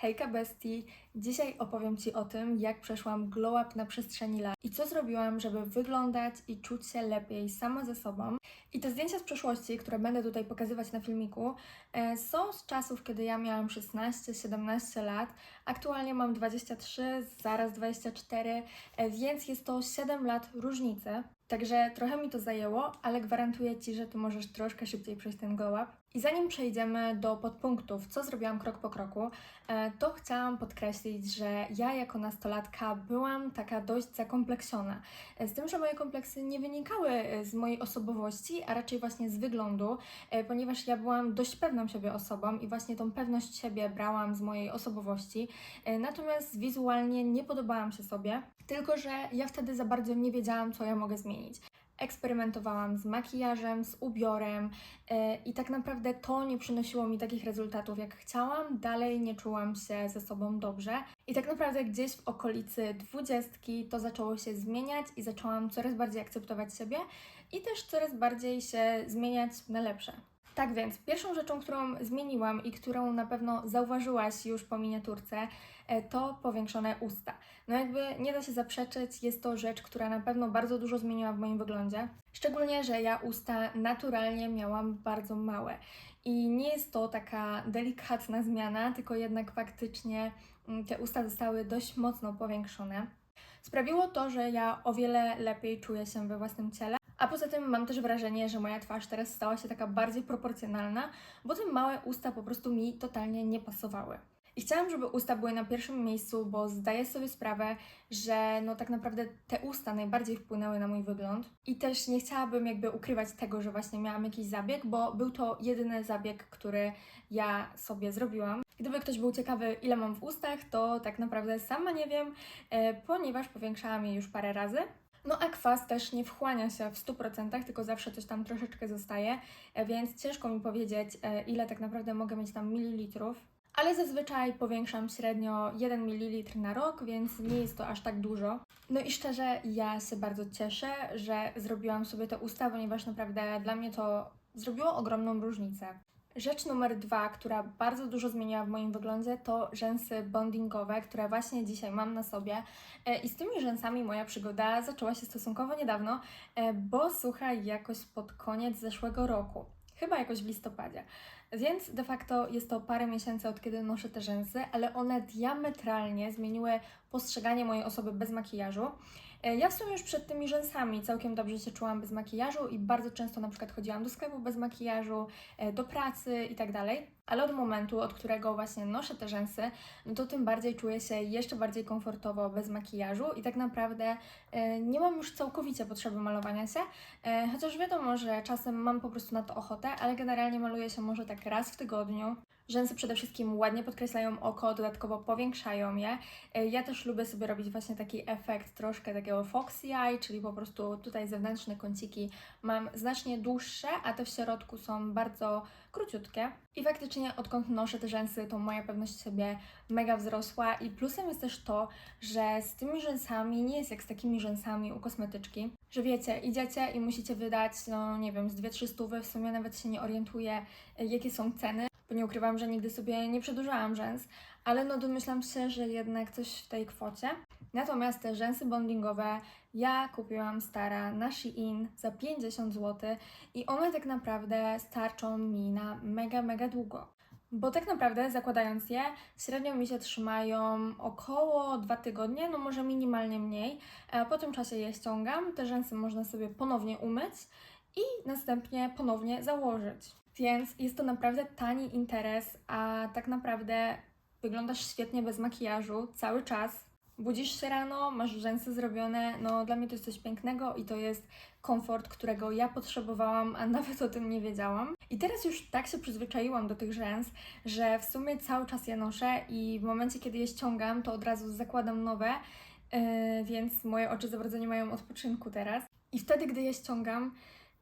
Hejka bestii! Dzisiaj opowiem Ci o tym, jak przeszłam glow up na przestrzeni lat i co zrobiłam, żeby wyglądać i czuć się lepiej sama ze sobą. I te zdjęcia z przeszłości, które będę tutaj pokazywać na filmiku, e, są z czasów, kiedy ja miałam 16-17 lat. Aktualnie mam 23, zaraz 24, e, więc jest to 7 lat różnicy. Także trochę mi to zajęło, ale gwarantuję Ci, że Ty możesz troszkę szybciej przejść ten glow up. I zanim przejdziemy do podpunktów, co zrobiłam krok po kroku, e, to chciałam podkreślić, że ja jako nastolatka byłam taka dość zakompleksiona. E, Z tym, że moje kompleksy nie wynikały e, z mojej osobowości, a raczej właśnie z wyglądu, ponieważ ja byłam dość pewną siebie osobą i właśnie tą pewność siebie brałam z mojej osobowości. Natomiast wizualnie nie podobałam się sobie, tylko że ja wtedy za bardzo nie wiedziałam, co ja mogę zmienić. Eksperymentowałam z makijażem, z ubiorem e, i tak naprawdę to nie przynosiło mi takich rezultatów, jak chciałam. Dalej nie czułam się ze sobą dobrze. I tak naprawdę gdzieś w okolicy dwudziestki to zaczęło się zmieniać i zaczęłam coraz bardziej akceptować siebie i też coraz bardziej się zmieniać na lepsze. Tak więc, pierwszą rzeczą, którą zmieniłam i którą na pewno zauważyłaś już po miniaturce, to powiększone usta. No jakby nie da się zaprzeczyć, jest to rzecz, która na pewno bardzo dużo zmieniła w moim wyglądzie. Szczególnie, że ja usta naturalnie miałam bardzo małe. I nie jest to taka delikatna zmiana, tylko jednak faktycznie mm, te usta zostały dość mocno powiększone. Sprawiło to, że ja o wiele lepiej czuję się we własnym ciele. A poza tym mam też wrażenie, że moja twarz teraz stała się taka bardziej proporcjonalna, bo te małe usta po prostu mi totalnie nie pasowały. Chciałam, żeby usta były na pierwszym miejscu, bo zdaję sobie sprawę, że no tak naprawdę te usta najbardziej wpłynęły na mój wygląd. I też nie chciałabym jakby ukrywać tego, że właśnie miałam jakiś zabieg, bo był to jedyny zabieg, który ja sobie zrobiłam. Gdyby ktoś był ciekawy, ile mam w ustach, to tak naprawdę sama nie wiem, e, ponieważ powiększałam je już parę razy. No a kwas też nie wchłania się w 100%, tylko zawsze coś tam troszeczkę zostaje, e, więc ciężko mi powiedzieć, e, ile tak naprawdę mogę mieć tam mililitrów. Ale zazwyczaj powiększam średnio 1 ml na rok, więc nie jest to aż tak dużo. No i szczerze, ja się bardzo cieszę, że zrobiłam sobie te usta, ponieważ naprawdę dla mnie to zrobiło ogromną różnicę. Rzecz numer dwa, która bardzo dużo zmieniła w moim wyglądzie, to rzęsy bondingowe, które właśnie dzisiaj mam na sobie. E, I z tymi rzęsami moja przygoda zaczęła się stosunkowo niedawno, e, bo słuchaj, jakoś pod koniec zeszłego roku. Chyba jakoś w listopadzie. Więc de facto jest to parę miesięcy od kiedy noszę te rzęsy, ale one diametralnie zmieniły postrzeganie mojej osoby bez makijażu. E, Ja w sumie już przed tymi rzęsami całkiem dobrze się czułam bez makijażu i bardzo często na przykład chodziłam do sklepu bez makijażu, e, do pracy i tak dalej. Ale od momentu, od którego właśnie noszę te rzęsy, no to tym bardziej czuję się jeszcze bardziej komfortowo bez makijażu i tak naprawdę e, nie mam już całkowicie potrzeby malowania się, chociaż wiadomo, że czasem mam po prostu na to ochotę, ale generalnie maluję się może tak raz w tygodniu. Rzęsy przede wszystkim ładnie podkreślają oko, dodatkowo powiększają je. E, Ja też lubię sobie robić właśnie taki efekt troszkę takiego foxy eye, czyli po prostu tutaj zewnętrzne kąciki mam znacznie dłuższe, a te w środku są bardzo króciutkie. I faktycznie odkąd noszę te rzęsy, to moja pewność siebie mega wzrosła i plusem jest też to, że z tymi rzęsami nie jest jak z takimi rzęsami u kosmetyczki, że wiecie, idziecie i musicie wydać, no nie wiem, z 2-3 stówy, w sumie nawet się nie orientuję, y, jakie są ceny, bo nie ukrywam, że nigdy sobie nie przedłużałam rzęs, ale no domyślam się, że jednak coś w tej kwocie. Natomiast te rzęsy bondingowe ja kupiłam stara na Shein za 50 zł i one tak naprawdę starczą mi na mega, mega długo. Bo tak naprawdę zakładając je, średnio mi się trzymają około 2 tygodnie, no może minimalnie mniej. A po tym czasie je ściągam, te rzęsy można sobie ponownie umyć i następnie ponownie założyć. Więc jest to naprawdę tani interes, a tak naprawdę wyglądasz świetnie bez makijażu cały czas. Budzisz się rano, masz rzęsy zrobione, no dla mnie to jest coś pięknego i to jest komfort, którego ja potrzebowałam, a nawet o tym nie wiedziałam. I teraz już tak się przyzwyczaiłam do tych rzęs, że w sumie cały czas je noszę i w momencie, kiedy je ściągam, to od razu zakładam nowe, yy, więc moje oczy za bardzo nie mają odpoczynku teraz. I wtedy, gdy je ściągam,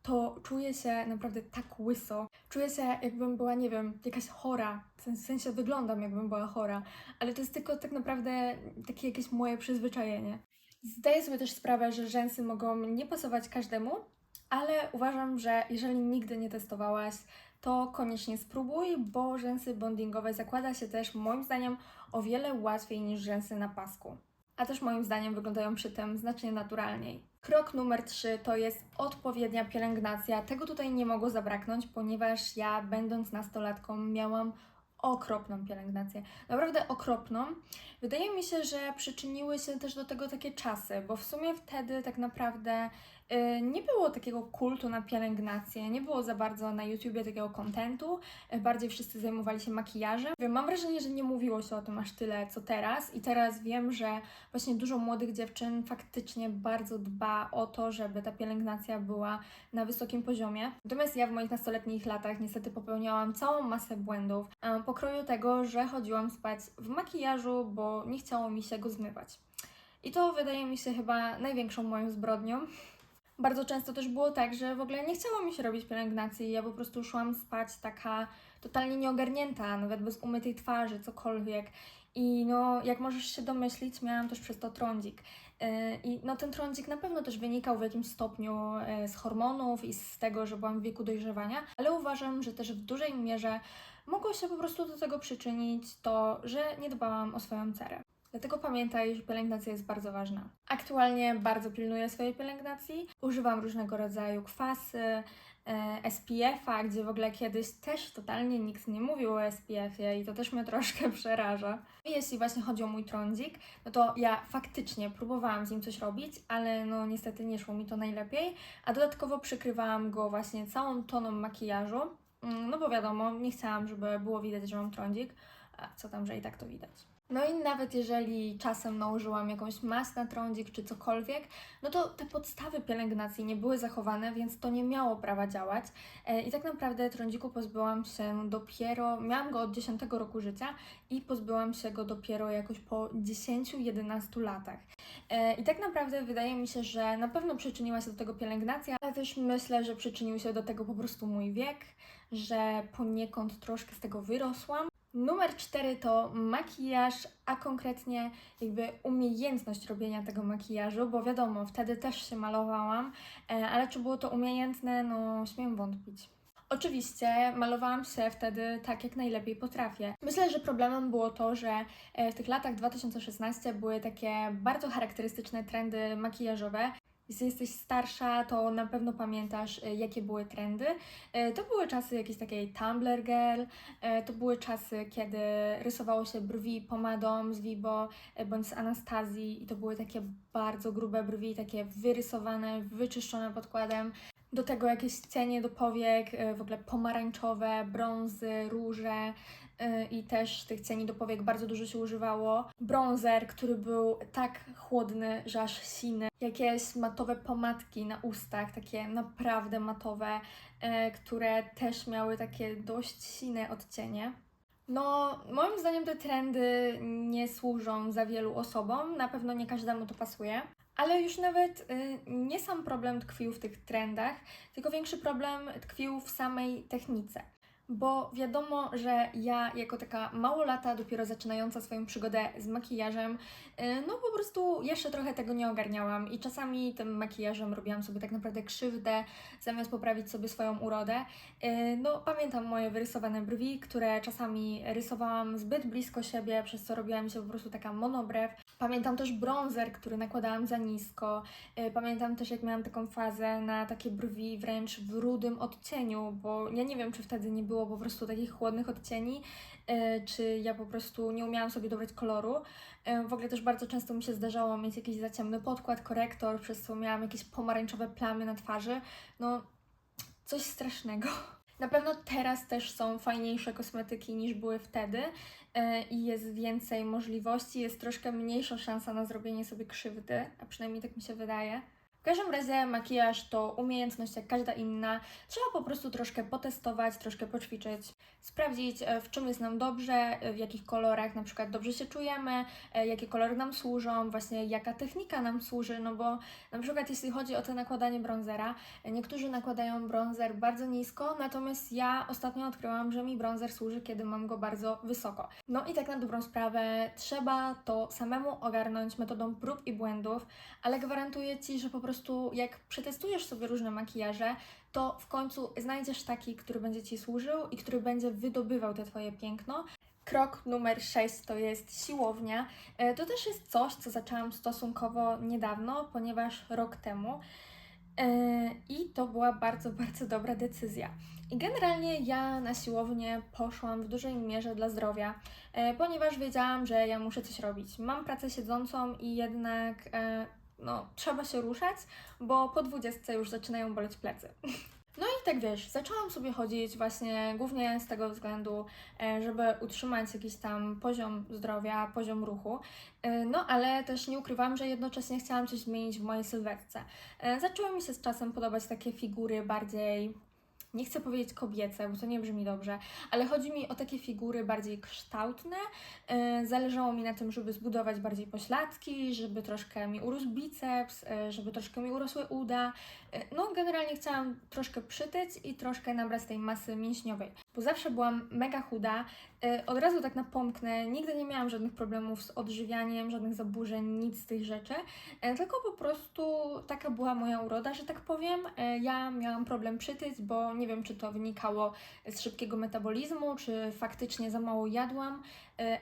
to czuję się naprawdę tak łyso. Czuję się, jakbym była, nie wiem, jakaś chora. W sen- w sensie wyglądam, jakbym była chora, ale to jest tylko tak naprawdę takie jakieś moje przyzwyczajenie. Zdaję sobie też sprawę, że rzęsy mogą nie pasować każdemu, ale uważam, że jeżeli nigdy nie testowałaś, to koniecznie spróbuj, bo rzęsy bondingowe zakłada się też moim zdaniem o wiele łatwiej niż rzęsy na pasku. A też moim zdaniem wyglądają przy tym znacznie naturalniej. Krok numer 3 to jest odpowiednia pielęgnacja. Tego tutaj nie mogło zabraknąć, ponieważ ja, będąc nastolatką, miałam okropną pielęgnację. Naprawdę okropną. Wydaje mi się, że przyczyniły się też do tego takie czasy, bo w sumie wtedy tak naprawdę nie było takiego kultu na pielęgnację, nie było za bardzo na YouTubie takiego kontentu, y, bardziej wszyscy zajmowali się makijażem. Mam wrażenie, że nie mówiło się o tym aż tyle co teraz i teraz wiem, że właśnie dużo młodych dziewczyn faktycznie bardzo dba o to, żeby ta pielęgnacja była na wysokim poziomie. Natomiast ja w moich nastoletnich latach niestety popełniałam całą masę błędów e, pokroju tego, że chodziłam spać w makijażu, bo nie chciało mi się go zmywać. I to wydaje mi się chyba największą moją zbrodnią. Bardzo często też było tak, że w ogóle nie chciało mi się robić pielęgnacji. Ja po prostu szłam spać taka totalnie nieogarnięta, nawet bez umytej twarzy, cokolwiek. I no, jak możesz się domyślić, miałam też przez to trądzik. Yy, I no, ten trądzik na pewno też wynikał w jakimś stopniu yy, z hormonów i z tego, że byłam w wieku dojrzewania, ale uważam, że też w dużej mierze mogło się po prostu do tego przyczynić to, że nie dbałam o swoją cerę. Dlatego pamiętaj, że pielęgnacja jest bardzo ważna. Aktualnie bardzo pilnuję swojej pielęgnacji. Używam różnego rodzaju kwasy, e, SPF-a, gdzie w ogóle kiedyś też totalnie nikt nie mówił o SPF-ie i to też mnie troszkę przeraża. I jeśli właśnie chodzi o mój trądzik, no to ja faktycznie próbowałam z nim coś robić, ale no niestety nie szło mi to najlepiej, a dodatkowo przykrywałam go właśnie całą toną makijażu, Mm, no bo wiadomo, nie chciałam, żeby było widać, że mam trądzik, a co tam, że i tak to widać. No i nawet jeżeli czasem nałożyłam jakąś mas na trądzik czy cokolwiek, no to te podstawy pielęgnacji nie były zachowane, więc to nie miało prawa działać. E, I tak naprawdę trądziku pozbyłam się dopiero, miałam go od 10 roku życia i pozbyłam się go dopiero jakoś po 10-11 latach. E, I tak naprawdę wydaje mi się, że na pewno przyczyniła się do tego pielęgnacja, ale też myślę, że przyczynił się do tego po prostu mój wiek, że poniekąd troszkę z tego wyrosłam. Numer cztery to makijaż, a konkretnie jakby umiejętność robienia tego makijażu, bo wiadomo, wtedy też się malowałam, e, ale czy było to umiejętne, no śmiem wątpić. Oczywiście malowałam się wtedy tak, jak najlepiej potrafię. Myślę, że problemem było to, że e, w tych latach 2016 były takie bardzo charakterystyczne trendy makijażowe, jeśli jesteś starsza, to na pewno pamiętasz, y, jakie były trendy. Y, To były czasy jakiejś takiej Tumblr Girl, y, to były czasy, kiedy rysowało się brwi pomadą z Vibo bądź z Anastazji i to były takie bardzo grube brwi, takie wyrysowane, wyczyszczone podkładem. Do tego jakieś cienie do powiek, w ogóle pomarańczowe, brązy, róże, Y, i też tych cieni do powiek bardzo dużo się używało. Bronzer, który był tak chłodny, że aż siny. Jakieś matowe pomadki na ustach, takie naprawdę matowe, y, które też miały takie dość sine odcienie. No, moim zdaniem te trendy nie służą za wielu osobom, na pewno nie każdemu to pasuje. Ale już nawet y, nie sam problem tkwił w tych trendach, tylko większy problem tkwił w samej technice bo wiadomo, że ja jako taka małolata, dopiero zaczynająca swoją przygodę z makijażem, y, no po prostu jeszcze trochę tego nie ogarniałam i czasami tym makijażem robiłam sobie tak naprawdę krzywdę, zamiast poprawić sobie swoją urodę. Y, no pamiętam moje wyrysowane brwi, które czasami rysowałam zbyt blisko siebie, przez co robiła mi się po prostu taka monobrew. Pamiętam też bronzer, który nakładałam za nisko. Y, pamiętam też jak miałam taką fazę na takie brwi wręcz w rudym odcieniu, bo ja nie wiem, czy wtedy nie było było po prostu takich chłodnych odcieni, e, czy ja po prostu nie umiałam sobie dobrać koloru. E, w ogóle też bardzo często mi się zdarzało mieć jakiś za ciemny podkład, korektor, przez co miałam jakieś pomarańczowe plamy na twarzy. No, coś strasznego. Na pewno teraz też są fajniejsze kosmetyki niż były wtedy e, i jest więcej możliwości, jest troszkę mniejsza szansa na zrobienie sobie krzywdy, a przynajmniej tak mi się wydaje. Każdym razie makijaż to umiejętność jak każda inna. Trzeba po prostu troszkę potestować, troszkę poćwiczyć, sprawdzić e, w czym jest nam dobrze, e, w jakich kolorach na przykład dobrze się czujemy, e, jakie kolory nam służą, właśnie jaka technika nam służy, no bo na przykład jeśli chodzi o to nakładanie bronzera, niektórzy nakładają bronzer bardzo nisko, natomiast ja ostatnio odkryłam, że mi bronzer służy, kiedy mam go bardzo wysoko. No i tak na dobrą sprawę trzeba to samemu ogarnąć metodą prób i błędów, ale gwarantuję Ci, że po prostu prostu jak przetestujesz sobie różne makijaże, to w końcu znajdziesz taki, który będzie Ci służył i który będzie wydobywał te Twoje piękno. Krok numer 6 to jest siłownia. E, To też jest coś, co zaczęłam stosunkowo niedawno, ponieważ rok temu. E, I to była bardzo, bardzo dobra decyzja. I generalnie ja na siłownię poszłam w dużej mierze dla zdrowia, e, ponieważ wiedziałam, że ja muszę coś robić. Mam pracę siedzącą i jednak no, trzeba się ruszać, bo po 20 już zaczynają boleć plecy. No i tak wiesz, zaczęłam sobie chodzić właśnie głównie z tego względu, e, żeby utrzymać jakiś tam poziom zdrowia, poziom ruchu. E, No ale też nie ukrywam, że jednocześnie chciałam coś zmienić w mojej sylwetce. E, Zaczęły mi się z czasem podobać takie figury bardziej nie chcę powiedzieć kobiece, bo to nie brzmi dobrze, ale chodzi mi o takie figury bardziej kształtne. E, Zależało mi na tym, żeby zbudować bardziej pośladki, żeby troszkę mi urósł biceps, e, żeby troszkę mi urosły uda. E, No, generalnie chciałam troszkę przytyć i troszkę nabrać tej masy mięśniowej, bo zawsze byłam mega chuda. E, Od razu tak napomknę, nigdy nie miałam żadnych problemów z odżywianiem, żadnych zaburzeń, nic z tych rzeczy, e, tylko po prostu taka była moja uroda, że tak powiem. E, Ja miałam problem przytyć, bo nie wiem, czy to wynikało z szybkiego metabolizmu, czy faktycznie za mało jadłam,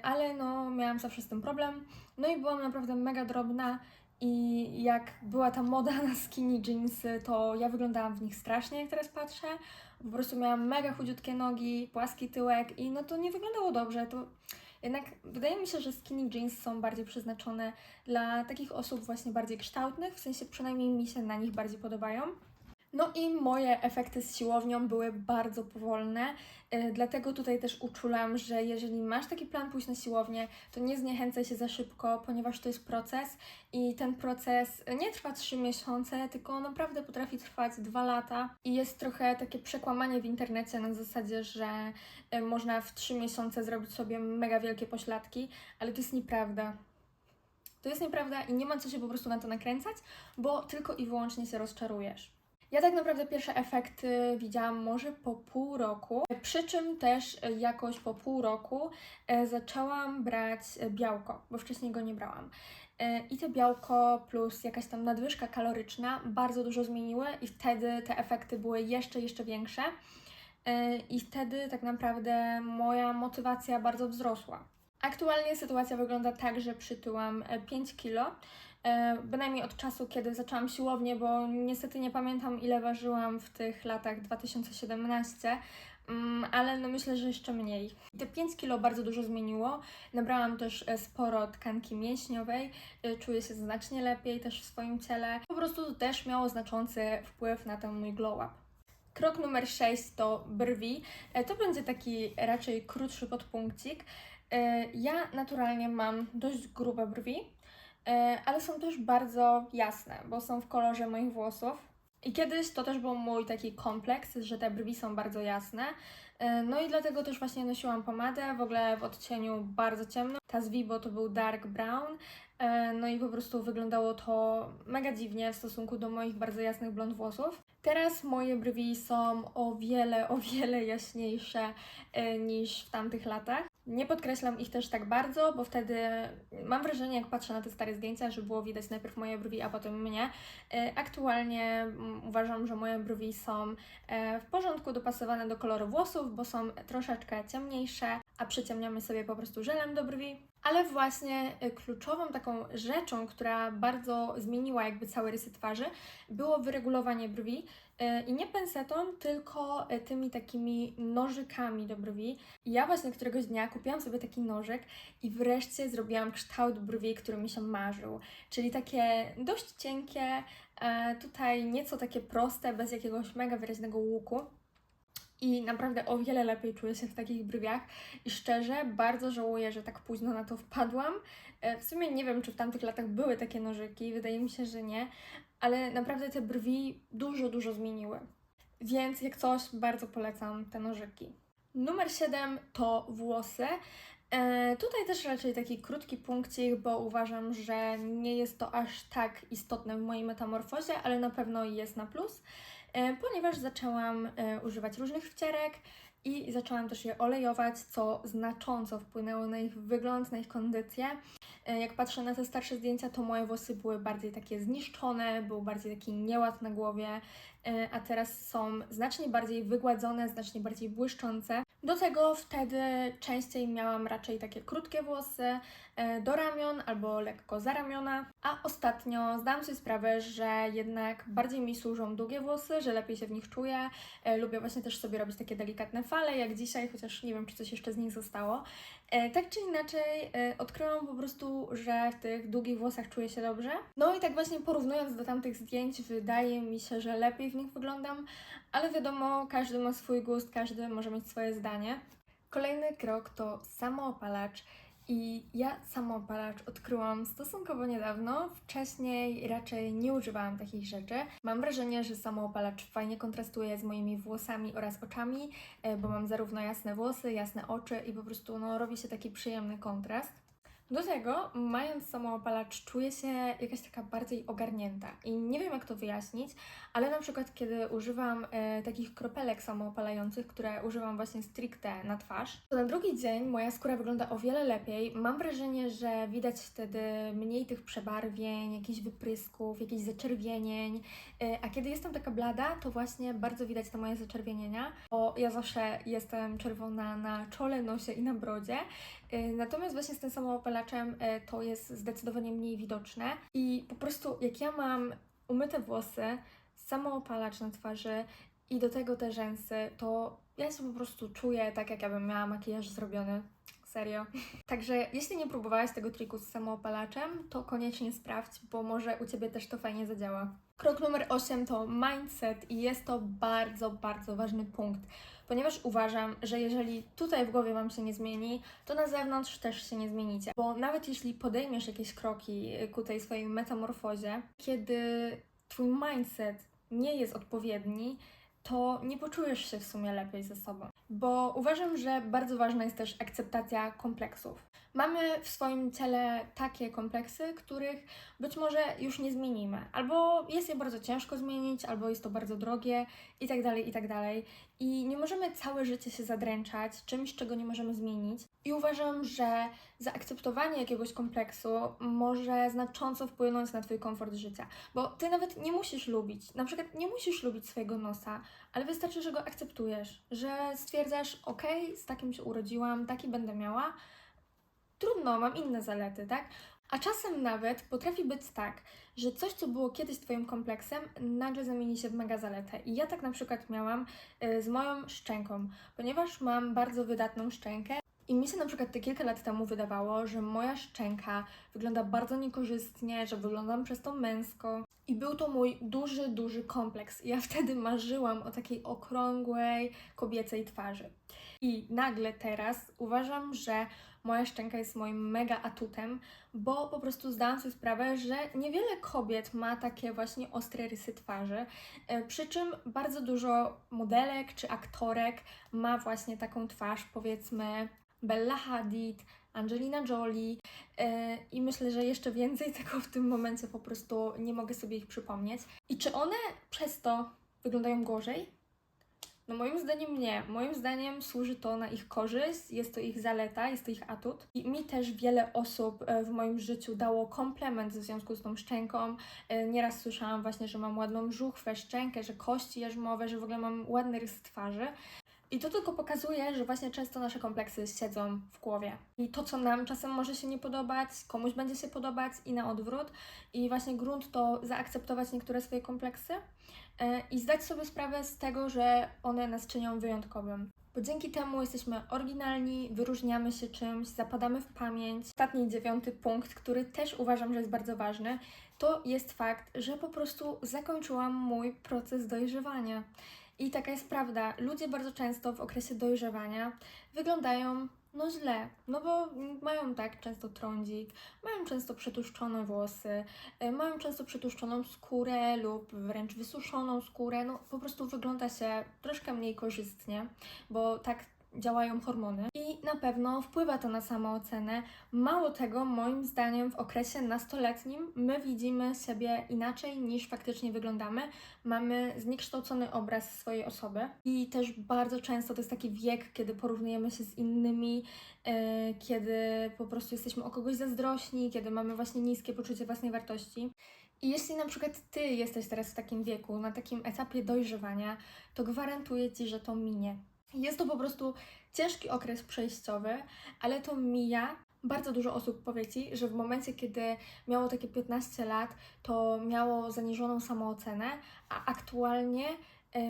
ale no miałam zawsze z tym problem. No i byłam naprawdę mega drobna i jak była ta moda na skinny jeansy, to ja wyglądałam w nich strasznie, jak teraz patrzę. Po prostu miałam mega chudziutkie nogi, płaski tyłek i no to nie wyglądało dobrze. To jednak wydaje mi się, że skinny jeans są bardziej przeznaczone dla takich osób właśnie bardziej kształtnych, w sensie przynajmniej mi się na nich bardziej podobają. No i moje efekty z siłownią były bardzo powolne, yy, dlatego tutaj też uczulam, że jeżeli masz taki plan pójść na siłownię, to nie zniechęcaj się za szybko, ponieważ to jest proces i ten proces nie trwa 3 miesiące, tylko naprawdę potrafi trwać 2 lata i jest trochę takie przekłamanie w internecie na zasadzie, że y, można w 3 miesiące zrobić sobie mega wielkie pośladki, ale to jest nieprawda. To jest nieprawda i nie ma co się po prostu na to nakręcać, bo tylko i wyłącznie się rozczarujesz. Ja tak naprawdę pierwsze efekty widziałam może po pół roku, przy czym też jakoś po pół roku e, zaczęłam brać białko, bo wcześniej go nie brałam. E, I to białko plus jakaś tam nadwyżka kaloryczna bardzo dużo zmieniły i wtedy te efekty były jeszcze, jeszcze większe. E, I wtedy tak naprawdę moja motywacja bardzo wzrosła. Aktualnie sytuacja wygląda tak, że przytyłam e, 5 kilo, e, bynajmniej od czasu, kiedy zaczęłam siłownię, bo niestety nie pamiętam ile ważyłam w tych latach 2017, mm, ale no myślę, że jeszcze mniej. Te 5 kilo bardzo dużo zmieniło. Nabrałam też e, sporo tkanki mięśniowej, e, czuję się znacznie lepiej też w swoim ciele. Po prostu to też miało znaczący wpływ na ten mój glow up. Krok numer 6 to brwi. E, To będzie taki raczej krótszy podpunkcik. E, Ja naturalnie mam dość grube brwi, e, ale są też bardzo jasne, bo są w kolorze moich włosów. I kiedyś to też był mój taki kompleks, że te brwi są bardzo jasne. E, No i dlatego też właśnie nosiłam pomadę, w ogóle w odcieniu bardzo ciemno. Ta z Vibo to był dark brown. E, No i po prostu wyglądało to mega dziwnie w stosunku do moich bardzo jasnych blond włosów. Teraz moje brwi są o wiele, o wiele jaśniejsze e, niż w tamtych latach. Nie podkreślam ich też tak bardzo, bo wtedy mam wrażenie, jak patrzę na te stare zdjęcia, że było widać najpierw moje brwi, a potem mnie. E, Aktualnie mm, uważam, że moje brwi są e, w porządku dopasowane do koloru włosów, bo są troszeczkę ciemniejsze, a przyciemniamy sobie po prostu żelem do brwi. Ale właśnie e, kluczową taką rzeczą, która bardzo zmieniła jakby cały rysy twarzy, było wyregulowanie brwi. E, I nie pensetą, tylko e, tymi takimi nożykami do brwi. Ja właśnie któregoś dnia kupiłam sobie taki nożyk i wreszcie zrobiłam kształt brwi, który mi się marzył. Czyli takie dość cienkie, tutaj nieco takie proste, bez jakiegoś mega wyraźnego łuku. I naprawdę o wiele lepiej czuję się w takich brwiach. I szczerze, bardzo żałuję, że tak późno na to wpadłam. E, W sumie nie wiem, czy w tamtych latach były takie nożyki, wydaje mi się, że nie, ale naprawdę te brwi dużo, dużo zmieniły. Więc jak coś, bardzo polecam te nożyki. Numer 7 to włosy. E, tutaj też raczej taki krótki punkcik, bo uważam, że nie jest to aż tak istotne w mojej metamorfozie, ale na pewno jest na plus, ponieważ zaczęłam e, używać różnych wcierek i zaczęłam też je olejować, co znacząco wpłynęło na ich wygląd, na ich kondycję. E, Jak patrzę na te starsze zdjęcia, to moje włosy były bardziej takie zniszczone, był bardziej taki nieład na głowie, e, a teraz są znacznie bardziej wygładzone, znacznie bardziej błyszczące. Do tego wtedy częściej miałam raczej takie krótkie włosy e, do ramion albo lekko za ramiona, a ostatnio zdałam sobie sprawę, że jednak bardziej mi służą długie włosy, że lepiej się w nich czuję. E, Lubię właśnie też sobie robić takie delikatne fale, jak dzisiaj, chociaż nie wiem, czy coś jeszcze z nich zostało. E, Tak czy inaczej, e, odkryłam po prostu, że w tych długich włosach czuję się dobrze. No i tak właśnie porównując do tamtych zdjęć, wydaje mi się, że lepiej nich wyglądam, ale wiadomo, każdy ma swój gust, każdy może mieć swoje zdanie. Kolejny krok to samoopalacz. I ja samoopalacz odkryłam stosunkowo niedawno. Wcześniej raczej nie używałam takich rzeczy. Mam wrażenie, że samoopalacz fajnie kontrastuje z moimi włosami oraz oczami, e, bo mam zarówno jasne włosy, jasne oczy i po prostu no, robi się taki przyjemny kontrast. Do tego, mając samoopalacz, czuję się jakaś taka bardziej ogarnięta. I nie wiem, jak to wyjaśnić, ale na przykład, kiedy używam e, takich kropelek samoopalających, które używam właśnie stricte na twarz, to na drugi dzień moja skóra wygląda o wiele lepiej. Mam wrażenie, że widać wtedy mniej tych przebarwień, jakichś wyprysków, jakichś zaczerwienień. E, a kiedy jestem taka blada, to właśnie bardzo widać te moje zaczerwienienia, bo ja zawsze jestem czerwona na czole, nosie i na brodzie. E, Natomiast właśnie z tym samoopalaczem e, to jest zdecydowanie mniej widoczne i po prostu jak ja mam umyte włosy, samoopalacz na twarzy i do tego te rzęsy, to ja się po prostu czuję tak, jak miała makijaż zrobiony. Serio. Także jeśli nie próbowałaś tego triku z samoopalaczem, to koniecznie sprawdź, bo może u Ciebie też to fajnie zadziała. Krok numer 8 to mindset i jest to bardzo, bardzo ważny punkt, ponieważ uważam, że jeżeli tutaj w głowie Wam się nie zmieni, to na zewnątrz też się nie zmienicie. Bo nawet jeśli podejmiesz jakieś kroki ku tej swojej metamorfozie, kiedy Twój mindset nie jest odpowiedni, to nie poczujesz się w sumie lepiej ze sobą. Bo uważam, że bardzo ważna jest też akceptacja kompleksów. Mamy w swoim ciele takie kompleksy, których być może już nie zmienimy, albo jest je bardzo ciężko zmienić, albo jest to bardzo drogie i tak dalej, i tak. I nie możemy całe życie się zadręczać czymś, czego nie możemy zmienić. I uważam, że zaakceptowanie jakiegoś kompleksu może znacząco wpłynąć na Twój komfort życia. Bo Ty nawet nie musisz lubić, na przykład nie musisz lubić swojego nosa, ale wystarczy, że go akceptujesz, że stwierdzasz, ok, z takim się urodziłam, taki będę miała, trudno, mam inne zalety, tak? A czasem nawet potrafi być tak, że coś, co było kiedyś Twoim kompleksem, nagle zamieni się w mega zaletę. I ja tak na przykład miałam y, z moją szczęką, ponieważ mam bardzo wydatną szczękę. I mi się na przykład te kilka lat temu wydawało, że moja szczęka wygląda bardzo niekorzystnie, że wyglądam przez to męsko. I był to mój duży, duży kompleks. Ja wtedy marzyłam o takiej okrągłej, kobiecej twarzy. I nagle teraz uważam, że moja szczęka jest moim mega atutem, bo po prostu zdałam sobie sprawę, że niewiele kobiet ma takie właśnie ostre rysy twarzy, e, przy czym bardzo dużo modelek czy aktorek ma właśnie taką twarz, powiedzmy Bella Hadid, Angelina Jolie e, i myślę, że jeszcze więcej tego w tym momencie po prostu nie mogę sobie ich przypomnieć. I czy one przez to wyglądają gorzej? No moim zdaniem nie. Moim zdaniem służy to na ich korzyść, jest to ich zaleta, jest to ich atut. I mi też wiele osób e, w moim życiu dało komplement w związku z tą szczęką. E, Nieraz słyszałam właśnie, że mam ładną żuchwę, szczękę, że kości jarzmowe, że w ogóle mam ładny rys twarzy. I to tylko pokazuje, że właśnie często nasze kompleksy siedzą w głowie. I to, co nam czasem może się nie podobać, komuś będzie się podobać i na odwrót. I właśnie grunt to zaakceptować niektóre swoje kompleksy e, i zdać sobie sprawę z tego, że one nas czynią wyjątkowym. Bo dzięki temu jesteśmy oryginalni, wyróżniamy się czymś, zapadamy w pamięć. Ostatni, dziewiąty punkt, który też uważam, że jest bardzo ważny, to jest fakt, że po prostu zakończyłam mój proces dojrzewania. I taka jest prawda. Ludzie bardzo często w okresie dojrzewania wyglądają no źle, no bo mają tak często trądzik, mają często przetłuszczone włosy, y, mają często przetłuszczoną skórę lub wręcz wysuszoną skórę. No po prostu wygląda się troszkę mniej korzystnie, bo tak działają hormony i na pewno wpływa to na samoocenę. Mało tego, moim zdaniem w okresie nastoletnim my widzimy siebie inaczej niż faktycznie wyglądamy. Mamy zniekształcony obraz swojej osoby i też bardzo często to jest taki wiek, kiedy porównujemy się z innymi, e, kiedy po prostu jesteśmy o kogoś zazdrośni, kiedy mamy właśnie niskie poczucie własnej wartości. I jeśli na przykład ty jesteś teraz w takim wieku, na takim etapie dojrzewania, to gwarantuję ci, że to minie. Jest to po prostu ciężki okres przejściowy, ale to mija. Bardzo dużo osób powie ci, że w momencie, kiedy miało takie 15 lat, to miało zaniżoną samoocenę, a aktualnie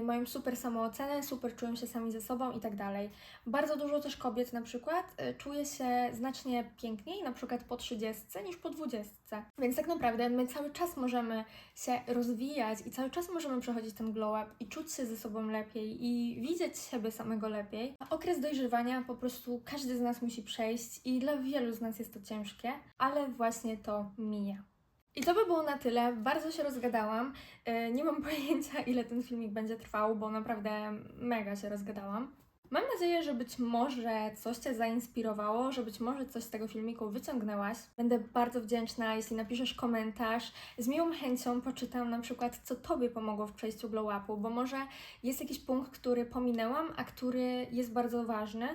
mają super samoocenę, super czują się sami ze sobą i tak dalej. Bardzo dużo też kobiet na przykład e, czuje się znacznie piękniej, na przykład po 30 niż po 20. Więc tak naprawdę my cały czas możemy się rozwijać i cały czas możemy przechodzić ten glow up i czuć się ze sobą lepiej i widzieć siebie samego lepiej. Okres dojrzewania po prostu każdy z nas musi przejść i dla wielu z nas jest to ciężkie, ale właśnie to mija. I to by było na tyle. Bardzo się rozgadałam. Yy, Nie mam pojęcia, ile ten filmik będzie trwał, bo naprawdę mega się rozgadałam. Mam nadzieję, że być może coś Cię zainspirowało, że być może coś z tego filmiku wyciągnęłaś. Będę bardzo wdzięczna, jeśli napiszesz komentarz. Z miłą chęcią poczytam na przykład, co Tobie pomogło w przejściu glow upu, bo może jest jakiś punkt, który pominęłam, a który jest bardzo ważny.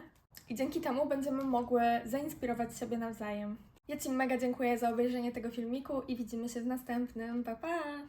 I dzięki temu będziemy mogły zainspirować siebie nawzajem. Ja Ci mega dziękuję za obejrzenie tego filmiku i widzimy się w następnym. Pa, pa!